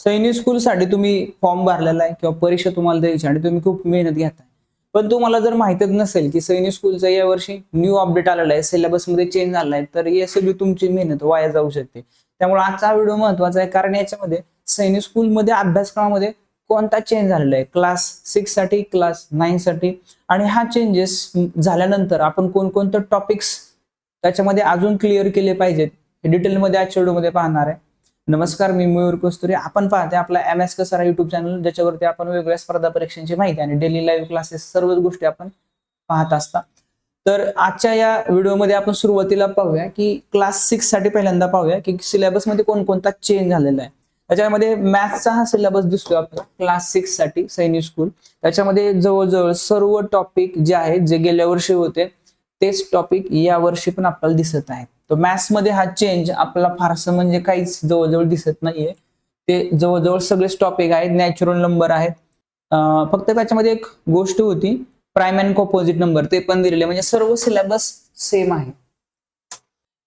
सैनिक स्कूलसाठी तुम्ही फॉर्म भरलेला आहे किंवा परीक्षा तुम्हाला द्यायची आणि तुम्ही खूप मेहनत घेताय. पण तुम्हाला जर माहितच नसेल की सैनिक स्कूलचा यावर्षी न्यू अपडेट आलेला आहे सिलेबसमध्ये चेंज झाला आहे तर या सगळी तुमची मेहनत वाया जाऊ शकते. त्यामुळे आजचा व्हिडिओ महत्त्वाचा आहे कारण याच्यामध्ये सैनिक स्कूलमध्ये अभ्यासक्रमामध्ये कोणता चेंज झालेला आहे? क्लास सिक्ससाठी क्लास नाईन साठी. आणि हा चेंजेस झाल्यानंतर आपण कोणकोणते टॉपिक्स त्याच्यामध्ये अजून क्लिअर केले पाहिजेत हे डिटेलमध्ये आजच्या व्हिडिओमध्ये पाहणार आहे. नमस्कार मी मयूर कस्तुरी. आपण पाहते आपला M S Kasara YouTube channel ज्याच्यावरती आपण वेगवेगळ्या स्पर्धा परीक्षांची माहिती आणि डेली लाईव्ह क्लासेस सर्वच गोष्टी आपण पाहत असता. तर आजच्या या व्हिडिओमध्ये आपण सुरुवातीला पाहूया की क्लास सिक्ससाठी पहिल्यांदा पाहूया की सिलेबसमध्ये कोणकोणता चेंज झालेला आहे. त्याच्यामध्ये मॅथ्सचा हा सिलेबस दिसतोय आपल्याला. क्लास सिक्ससाठी सैनिक स्कूल त्याच्यामध्ये जवळजवळ सर्व टॉपिक जे आहेत जे गेल्या वर्षी होते तेच टॉपिक या वर्षी पण आपल्याला दिसत आहेत तर मॅथ्समध्ये हा चेंज आपल्याला फारसं म्हणजे काहीच जवळजवळ दिसत नाहीये. ते जवळजवळ सगळेच टॉपिक आहेत नॅचरल नंबर आहेत. फक्त त्याच्यामध्ये एक गोष्ट होती प्राईम अँड कॉपोजिट नंबर ते पण दिलेले म्हणजे सर्व सिलेबस सेम आहे.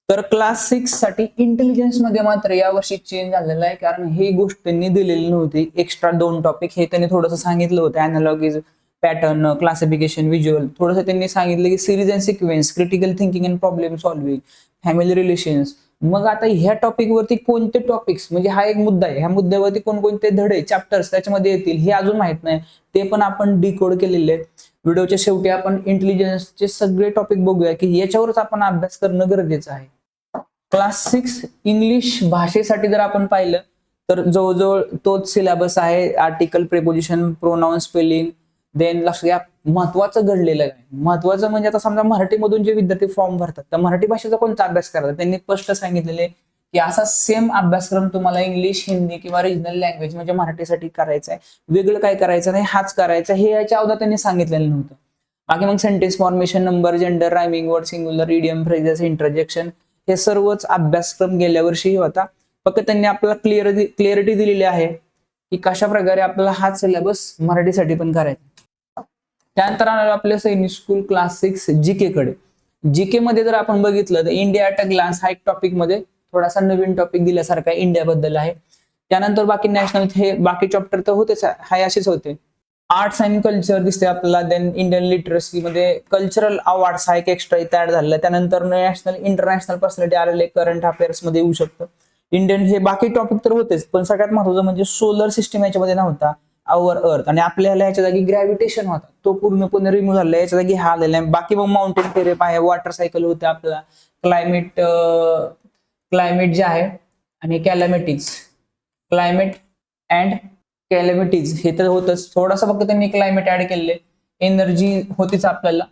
तर क्लास सिक्ससाठी इंटेलिजन्समध्ये मात्र यावर्षी चेंज झालेला आहे कारण ही गोष्ट त्यांनी दिलेली नव्हती. एक्स्ट्रा दोन टॉपिक हे त्यांनी थोडंसं सांगितलं होतं अनालॉगीज पॅटर्न क्लासिफिकेशन व्हिज्युअल थोडंसं त्यांनी सांगितलं की series and sequence critical thinking and problem solving family relations मग आता ह्या टॉपिक वरती कोणते टॉपिक्स म्हणजे हा एक मुद्दा आहे. ह्या मुद्द्यावरती कोणकोणते धडे चॅप्टर्स त्याच्यामध्ये येतील हे अजून माहीत नाही. ते पण आपण डिकोड केलेले आहेत. व्हिडिओच्या शेवटी आपण इंटेलिजन्सचे सगळे टॉपिक बघूया की याच्यावरच आपण अभ्यास करणं गरजेचं आहे. क्लास सिक्स इंग्लिश भाषेसाठी जर आपण पाहिलं तर जवळजवळ तोच सिलेबस आहे. Article preposition pronoun spelling then लक्ष घ्या महत्वाचं घडलेलं आहे. महत्वाचं म्हणजे आता समजा मराठीमधून जे विद्यार्थी फॉर्म भरतात तर मराठी भाषेचा कोणता अभ्यास करतात? त्यांनी स्पष्ट सांगितलेले की असा सेम अभ्यासक्रम तुम्हाला इंग्लिश हिंदी किंवा रिजनल लँग्वेज म्हणजे मराठीसाठी करायचा आहे. वेगळं काय करायचं नाही हाच करायचा हे याच्या अगोदर त्यांनी सांगितलेलं नव्हतं. बाकी मग sentence formation number gender rhyming word singular idiom phrases interjection हे सर्वच अभ्यासक्रम गेल्या वर्षी होता. फक्त त्यांनी आपल्याला क्लिअर क्लिअरिटी दिलेली आहे की कशा प्रकारे आपल्याला हा सिलेबस मराठीसाठी पण करायचा त्यानंतर आलो आपल्या सैनिक स्कूल क्लास सिक्स जीके कडे. जीके मध्ये जर आपण बघितलं तर इंडिया अट ग्लान्स हा एक टॉपिकमध्ये थोडासा नवीन टॉपिक दिल्यासारखा इंडिया बद्दल आहे. त्यानंतर बाकी नॅशनल हे बाकी चॅप्टर तर होतेच हाय असेच होते. आर्ट्स अँड कल्चर दिसते आपल्याला देन इंडियन लिटरसी मध्ये कल्चरल अवॉर्ड्स हा एक एक्स्ट्रा इथे ऍड झालेला त्यानंतर नॅशनल इंटरनॅशनल पर्सनॅलिटी आलेले करंट अफेअर्समध्ये येऊ शकतं. इंडियन हे बाकी टॉपिक तर होतेच पण सगळ्यात महत्वाचं म्हणजे सोलर सिस्टम याच्यामध्ये नव्हता. आवर अर्थ आणि आपल्याला याच्या जागी ग्रॅव्हिटेशन होता. तो पूर्णपणे रिमूव्ह झाला याच्या जागी हा आलेला आहे. बाकी मग माउंटेन टेरेप आहे वॉटर सायकल होते आपल्याला. क्लायमेट क्लायमेट जे आहे आणि कॅलॅमिटीज क्लायमेट अँड कॅलॅमिटीज हे तर होतच. थोडासा फक्त त्यांनी क्लायमेट ऍड केले एनर्जी होतीच आपल्याला.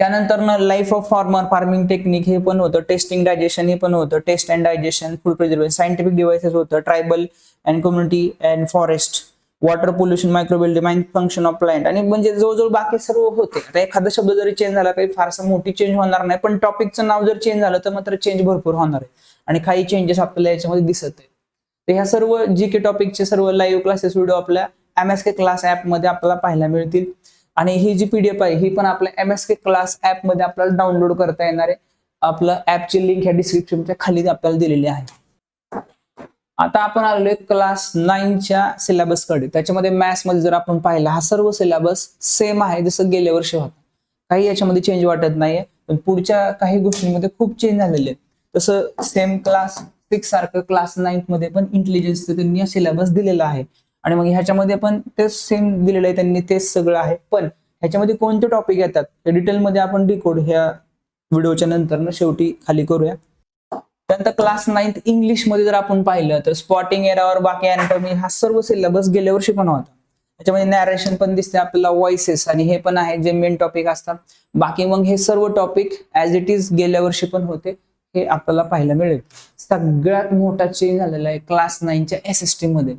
त्यानंतर ना life of farmer farming technique हे पण होतं. टेस्टिंग डायजेशन हे पण होतं. Taste and digestion food preservation scientific devices होतं. Tribal and community and forest water pollution microbial demand function of plant आणि म्हणजे जवळजवळ बाकी सर्व होते. आता एखादा शब्द जरी चेंज झाला काही फारसा मोठी चेंज होणार नाही पण टॉपिकचं नाव जर चेंज झालं तर मात्र चेंज भरपूर होणार आहे. आणि काही चेंजेस आपल्याला याच्यामध्ये दिसत आहे तर ह्या सर्व जी के टॉपिकचे सर्व लाईव्ह क्लासेस व्हिडिओ आपल्या एम एस के क्लासमध्ये आपल्याला पाहायला मिळतील. आणि ही जी पीडीएफ आहे ही पण आपल्या एम एस के क्लासमध्ये आपल्याला डाउनलोड करता येणार आहे. आपलं ऍपची लिंक ह्या डिस्क्रिप्शनच्या खाली आपल्याला दिलेली आहे. आता आपण आलेलो क्लास नाईनच्या सिलेबसकडे. त्याच्यामध्ये मॅथ्समध्ये जर आपण पाहिला हा सर्व सिलेबस सेम आहे जसं गेल्या वर्षी होता. काही याच्यामध्ये चेंज वाटत नाहीये पण पुढच्या काही गोष्टींमध्ये खूप चेंज झालेले आहेत. तसं सेम क्लास सिक्स सारखं क्लास नाईन्थमध्ये पण इंटेलिजन्स त्यांनी सिलेबस दिलेला आहे. आणि मग ह्याच्यामध्ये पण तेच सेम दिलेलं आहे त्यांनी तेच सगळं आहे. पण ह्याच्यामध्ये कोणते टॉपिक येतात? डिटेलमध्ये आपण डिकोड ह्या व्हिडिओच्या नंतर शेवटी खाली करूया. त्यानंतर क्लास नाईन्थ इंग्लिशमध्ये जर आपण पाहिलं तर स्पॉटिंग एरावर बाकी अॅनाटॉमी हा सर्व सिलेबस गेल्या वर्षी पण होता. त्याच्यामध्ये नॅरेशन पण दिसते आपल्याला व्हॉइसेस आणि हे पण आहे जे मेन टॉपिक असतात. बाकी मग हे सर्व टॉपिक ऍज इट इज गेल्या वर्षी पण होते हे आपल्याला पाहायला मिळेल. सगळ्यात मोठा चेंज झालेला आहे क्लास नाईनच्या एस एस टी मध्ये.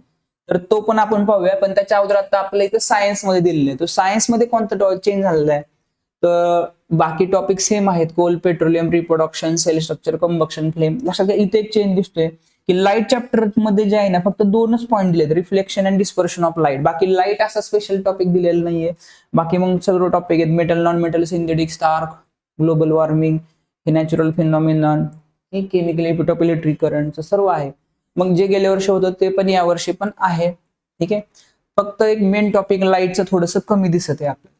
तर तो पण आपण पाहूया पण त्याच्या अगोदर आता आपल्या इथं सायन्समध्ये दिलेलं आहे. तो सायन्समध्ये कोणता चेंज झालेला आहे? तर बाकी टॉपिक सेम आहेत. Coal petroleum reproduction cell structure combustion flame लक्षात घ्या इथे एक चेंज दिसतोय की लाइट चॅप्टरमध्ये जे आहे ना फक्त दोनच पॉईंट दिलेत. Reflection and dispersion of light बाकी लाइट असा स्पेशल टॉपिक दिलेला नाहीये. बाकी मग सगळं टॉपिक आहेत. Metal non metal synthetic star global warming हे नॅचरल फिनॉमिनॉन हे केमिकल इपिटॉपिलेटरी करंट सर्व आहे. मग जे गेल्या वर्षी होतं ते पण या वर्षी पण आहे. ठीक आहे? फक्त एक मेन टॉपिक लाईटचं थोडंसं कमी दिसत आहे आपल्याला.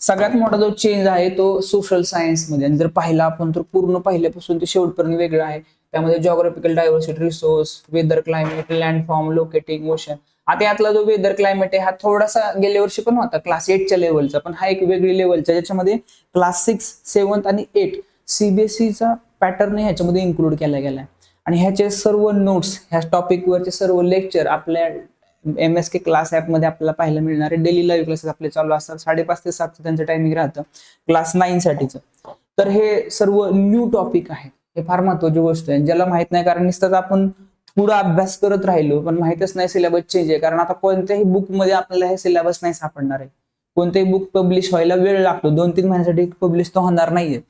सगळ्यात मोठा जो चेंज आहे तो सोशल सायन्समध्ये. आणि जर पाहिला आपण तर पूर्ण पहिल्यापासून ते शेवटपर्यंत वेगळं आहे. त्यामध्ये geographical diversity resource weather climate landform locating ocean आता यातला जो वेदर क्लायमेट आहे हा थोडासा गेल्या वर्षी पण होता. क्लास एटच्या लेवलचा पण हा एक वेगळी लेवलचा ज्याच्यामध्ये क्लास सिक्स सेवन्थ आणि एट सीबीएसईचा पॅटर्न ह्याच्यामध्ये इन्क्लूड केला गेला आणि ह्याचे सर्व नोट्स ह्या टॉपिकवरचे सर्व लेक्चर आपल्या एम एस के क्लास ॲपमध्ये आपल्याला पाहायला मिळणार आहे. डेली लाईव्ह क्लासेस आपले चालू असतात. साडेपाच ते सातचं त्यांचं टायमिंग राहतं. क्लास नाईन साठीचं. तर हे सर्व न्यू टॉपिक आहे. हे फार महत्वाची गोष्ट आहे. ज्याला माहीत नाही कारण नुसतंच आपण पुढं अभ्यास करत राहिलो पण माहितच नाही सिलेबस चेंज आहे. कारण आता कोणत्याही बुकमध्ये आपल्याला हे सिलेबस नाही सापडणार आहे. कोणतेही बुक पब्लिश व्हायला वेळ लागतो. दोन तीन महिन्यासाठी पब्लिश तर होणार नाहीये.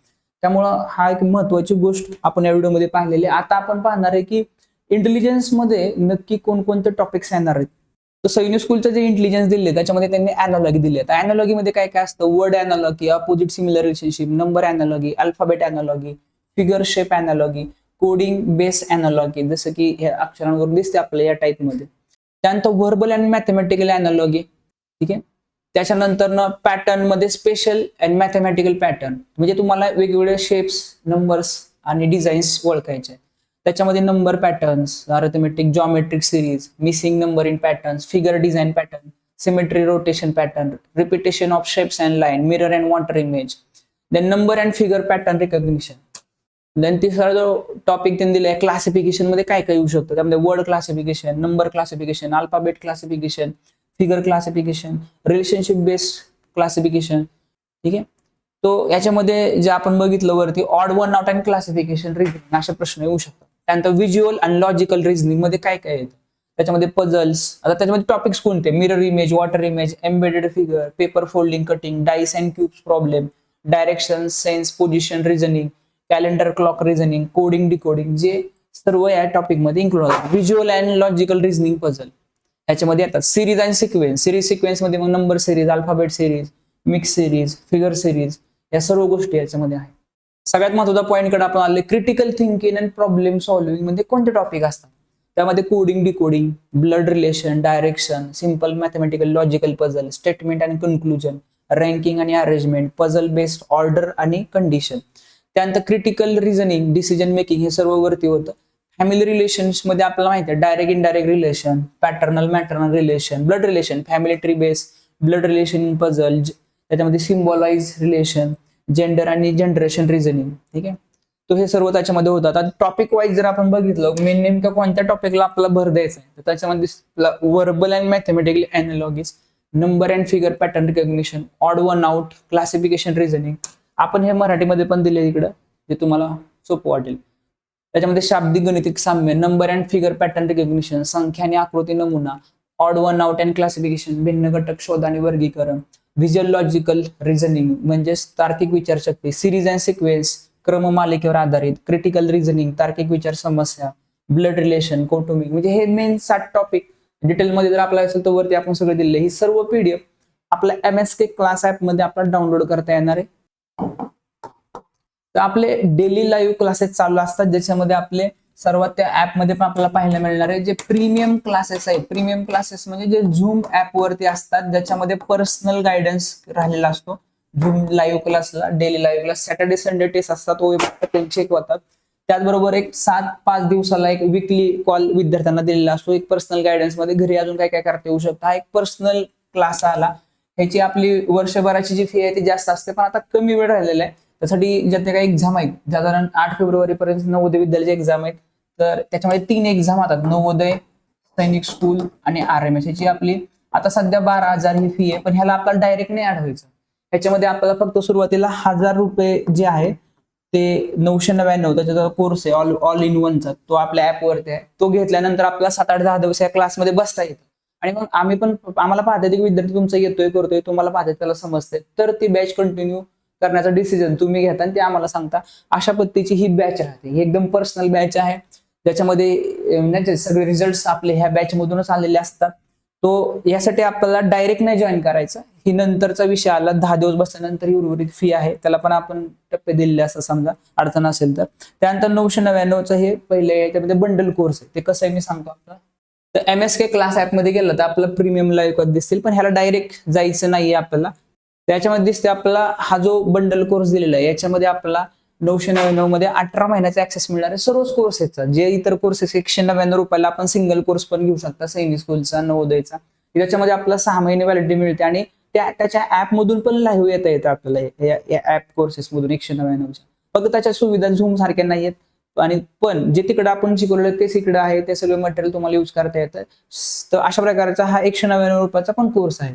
त्यामुळं हा एक महत्वाची गोष्ट आपण या व्हिडिओमध्ये पाहिलेली आहे. आता आपण पाहणार आहे की इंटेलिजन्समध्ये नक्की कोणकोणते टॉपिक्स येणार आहेत. तर सैन्य स्कूलचं जे इंटेलिजन्स दिले त्याच्यामध्ये त्यांनी अॅनॉलॉगी दिली तर अॅनॉलॉगी मध्ये काय काय असतं? Word analogy opposite similar relationship number analogy alphabet analogy figure shape analogy coding base analogy जसं की हे अक्षरांवर दिसते आपल्या या टाईपमध्ये त्यानंतर व्हर्बल अँड मॅथमॅटिकल अॅनॉलॉगी ठीक आहे? त्याच्यानंतर पॅटर्नमध्ये स्पेशल अँड मॅथमॅटिकल पॅटर्न म्हणजे तुम्हाला वेगवेगळे शेप्स नंबर्स आणि डिझाईन्स ओळखायचे आहेत. त्याच्यामध्ये number patterns arithmetic geometric series missing number in patterns figure design pattern symmetry rotation pattern repetition of shapes and line mirror and water image then number and figure pattern recognition then तिसरा जो topic त्यांनी दिलाय. क्लासिफिकेशनमध्ये काय काय येऊ शकतो त्यामध्ये word classification number classification alphabet classification figure classification relationship based classification ठीक आहे? तो याच्यामध्ये जे आपण बघितलं वरती odd one out and classification reasoning असे प्रश्न येऊ शकतात. त्यानंतर व्हिज्युअल अँड लॉजिकल रिझनिंगमध्ये काय काय येतं? त्याच्यामध्ये पझल्स आता त्याच्यामध्ये टॉपिक्स कोणते? Mirror image water image embedded figure paper folding cutting dice and cubes problem direction sense position reasoning calendar clock reasoning coding decoding जे सर्व या टॉपिकमध्ये इन्क्लूड होतात. Visual and logical reasoning puzzle याच्यामध्ये येतात. सिरीज अँड सिक्वेन्स सिरीज सिक्वेन्समध्ये मग number series alphabet series mix series figure series या सर्व गोष्टी याच्यामध्ये आहेत. सगळ्यात महत्त्वाचा पॉईंटकडे आपण आले क्रिटिकल थिंकिंग अँड प्रॉब्लेम सॉल्व्हिंगमध्ये कोणते टॉपिक असतात? त्यामध्ये coding decoding blood relation direction simple mathematical logical puzzle statement आणि कन्क्लुजन रँकिंग आणि अरेंजमेंट पझल बेस्ड ऑर्डर आणि कंडिशन त्यानंतर क्रिटिकल रिझनिंग डिसिजन मेकिंग हे सर्व वरती होतं. फॅमिली रिलेशन्समध्ये आपल्याला माहिती आहे direct indirect relation paternal maternal relation blood relation family tree base blood relation in puzzle त्याच्यामध्ये सिम्बॉलाइज रिलेशन जेंडर आणि जनरेशन रिझनिंग ठीक आहे? तो हे सर्व त्याच्यामध्ये होतात आता टॉपिक वाईज जर आपण बघितलं मेन नेमकं कोणत्या टॉपिकला आपला भर द्यायचा आहे तर त्याच्यामध्ये verbal and mathematical analogies number and figure pattern recognition odd one out classification reasoning आपण हे मराठीमध्ये पण दिले इकडं जे तुम्हाला सोपं वाटेल. त्याच्यामध्ये शाब्दिक गणितिक साम्य number and figure pattern recognition संख्या आणि आकृती नमुना odd one out and classification भिन्न घटक शोध आणि वर्गीकरण. व्हिज्युअलॉजिकल रिझनिंग म्हणजेच तार्किक विचारशक्ती सिरीज अँड सिक्वेन्स क्रममालिकेवर आधारित क्रिटिकल रिझनिंग तार्किक विचार समस्या ब्लड रिलेशन कौटुंबिक म्हणजे हे मेन सात टॉपिक डिटेलमध्ये जर आपल्याला असेल तर वरती आपण सगळे दिले ही सर्व पीडीएफ आपल्या एम एस के क्लास ऍपमध्ये आपल्याला डाउनलोड करता येणार आहे. तर आपले डेली लाईव्ह क्लासेस चालू असतात. ज्याच्यामध्ये आपले सर्वात त्या ऍपमध्ये पण आपल्याला पाहायला मिळणार आहे जे प्रीमियम क्लासेस आहेत. प्रीमियम क्लासेस म्हणजे जे झूम ऍप वरती असतात ज्याच्यामध्ये पर्सनल गायडन्स राहिलेला असतो. झूम लाईव्ह क्लासला daily live class Saturday Sunday test असतात त्यांचे चेक होतात. त्याचबरोबर एक सात पाच दिवसाला एक विकली कॉल विद्यार्थ्यांना दिलेला असतो. एक पर्सनल गायडन्समध्ये घरी अजून काय काय करता येऊ शकतं? हा एक पर्सनल क्लास आला. ह्याची आपली वर्षभराची जी फी आहे ती जास्त असते पण आता कमी वेळ राहिलेला आहे. त्यासाठी ज्या त्या काही एक्झाम आहेत साधारण आठ फेब्रुवारी पर्यंत नवोदय विद्यालयाचे एक्झाम आहेत तर त्याच्यामध्ये तीन एक्झाम होतात नवोदय सैनिक स्कूल आणि आर एम एस आपली. आता सध्या बारा हजार ही फी आहे पण ह्याला आपल्याला डायरेक्ट नाही आढळायचं. ह्याच्यामध्ये आपल्याला फक्त सुरुवातीला हजार रुपये जे आहे ते नऊशे नव्याण्णव त्याचा कोर्स आहे ऑल ऑल इन वनचा तो आपल्या ऍपवरती आहे. तो घेतल्यानंतर आपल्याला सात आठ दहा दिवस या क्लासमध्ये बसता येतं. आणि मग आम्ही पण आम्हाला पाहता की विद्यार्थी तुमचा येतोय करतोय तुम्हाला पाहता त्याला समजते तर ती बॅच कंटिन्यू करण्याचा डिसिजन तुम्ही घेता आणि ते आम्हाला सांगता. अशा पद्धतीची ही बॅच राहते. ही एकदम पर्सनल बॅच आहे. ज्याच्यामध्ये नाही सगळे रिझल्ट आपले ह्या बॅच मधूनच आलेले असतात. तो यासाठी आपल्याला डायरेक्ट नाही जॉईन करायचं. ही नंतरचा विषय आला दहा दिवस बसल्यानंतर ही उर्वरित फी आहे. त्याला पण आपण टप्पे दिलेले असं समजा अडचण असेल तर. त्यानंतर नऊशे नव्याण्णवचं हे पहिले याच्यामध्ये बंडल कोर्स आहे. ते कसं आहे मी सांगतो आपला. तर एम एस के क्लास ऍपमध्ये गेलं तर आपलं प्रीमियम लाईव्ह दिसतील पण ह्याला डायरेक्ट जायचं नाहीये आपल्याला. त्याच्यामध्ये दिसते आपला हा जो बंडल कोर्स दिलेला आहे याच्यामध्ये आपला नऊशे नव्याण्णवमध्ये अठरा महिन्याचा ऍक्सेस मिळणार आहे सर्वच कोर्सेसचा जे इतर कोर्सेस एकशे नव्याण्णव रुपयाला आपण सिंगल कोर्स पण घेऊ शकता. सैनिक स्कूलचा नवोदयचा. त्याच्यामध्ये आपल्याला सहा महिने व्हॅलिडिटी मिळते आणि त्या त्याच्या ऍप मधून पण लाईव्ह येता येतं आपल्याला. या- ऍप कोर्सेस मधून एकशे नव्याण्णवच्या. फक्त त्याच्या सुविधा झूम सारख्या नाही आहेत. आणि पण जे तिकडे आपण शिकवलेलं तेच इकडे आहे ते सगळं मटेरियल तुम्हाला यूज करता येतं. तर अशा प्रकारचा हा एकशे नव्याण्णव रुपयाचा पण कोर्स आहे.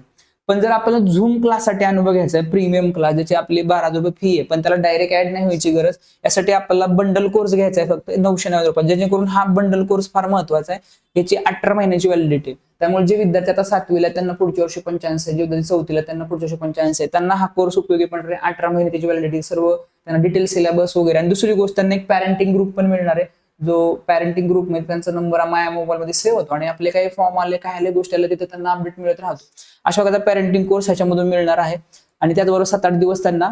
पण जर आपल्याला झूम क्लाससाठी अनुभव घ्यायचा आहे प्रीमियम क्लास ज्याची आपली बारा रुपये फी आहे पण त्याला डायरेक्ट ऍड नाही व्हायची गरज यासाठी आपल्याला बंडल कोर्स घ्यायचा आहे फक्त नऊशे नव्वद रुपये जेणेकरून हा बंडल कोर्स फार महत्त्वाचा आहे याची अठरा महिन्याची व्हॅलिडिटी त्यामुळे जे विद्यार्थी आता सातवीला त्यांना पुढच्या वर्षी पण चान्स आहे. जे विद्यार्थी चौथीला त्यांना पुढच्या वर्षी पण चान्स आहे. त्यांना हा कोर्स उपयोगी पडणार आहे अठरा महिन्याची व्हॅलिडिटी सर्व त्यांना डिटेल सिलेबस वगैरे. आणि दुसरी गोष्ट त्यांना एक पॅरेंटिंग ग्रुप पण मिळणार आहे. जो पॅरेंटिंग ग्रुपमध्ये त्यांचा नंबर माया मोबाईलमध्ये सेव्ह होतो आणि आपले काही फॉर्म आले काय आले गोष्टी आल्या तिथे त्यांना अपडेट मिळत राहतो. अशा प्रकारचा पॅरेंटिंग कोर्स ह्याच्यामधून मिळणार आहे. आणि त्याचबरोबर सात आठ दिवस त्यांना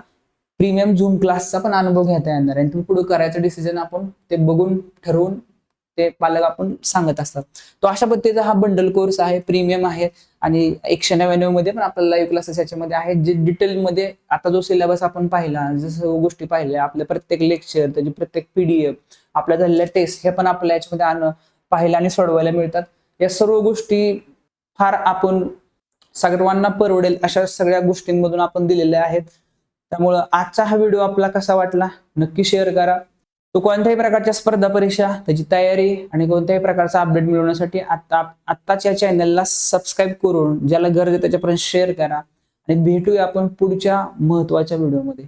प्रीमियम झूम क्लासचा पण अनुभव घेता येणार आहे. आणि तुम्ही पुढे करायचं डिसिजन आपण ते बघून ठरवून ते पालक आपण सांगत असतात. तो अशा पद्धतीचा हा बंडल कोर्स आहे प्रीमियम आहे आणि एकशे नव्याण्णवमध्ये पण आपल्याला लाईव्ह क्लासेस याच्यामध्ये आहेत जे डिटेलमध्ये आता जो सिलेबस आपण पाहिला जसं गोष्टी पाहिल्या आपल्या प्रत्येक लेक्चर त्याची प्रत्येक पीडीएफ आपल्या झालेल्या टेस्ट हे पण आपल्या याच्यामध्ये आण पाहायला आणि सोडवायला मिळतात. या सर्व गोष्टी फार आपण सर्वांना परवडेल अशा सगळ्या गोष्टींमधून आपण दिलेल्या आहेत. त्यामुळं आजचा हा व्हिडिओ आपला कसा वाटला? नक्की शेअर करा. तो कोणत्याही प्रकारच्या स्पर्धा परीक्षा त्याची तयारी आणि कोणत्याही प्रकारचा अपडेट मिळवण्यासाठी आता आत्ताच या चॅनलला सबस्क्राईब करून ज्याला गरज आहे त्याच्यापर्यंत शेअर करा. आणि भेटूया आपण पुढच्या महत्त्वाच्या व्हिडिओमध्ये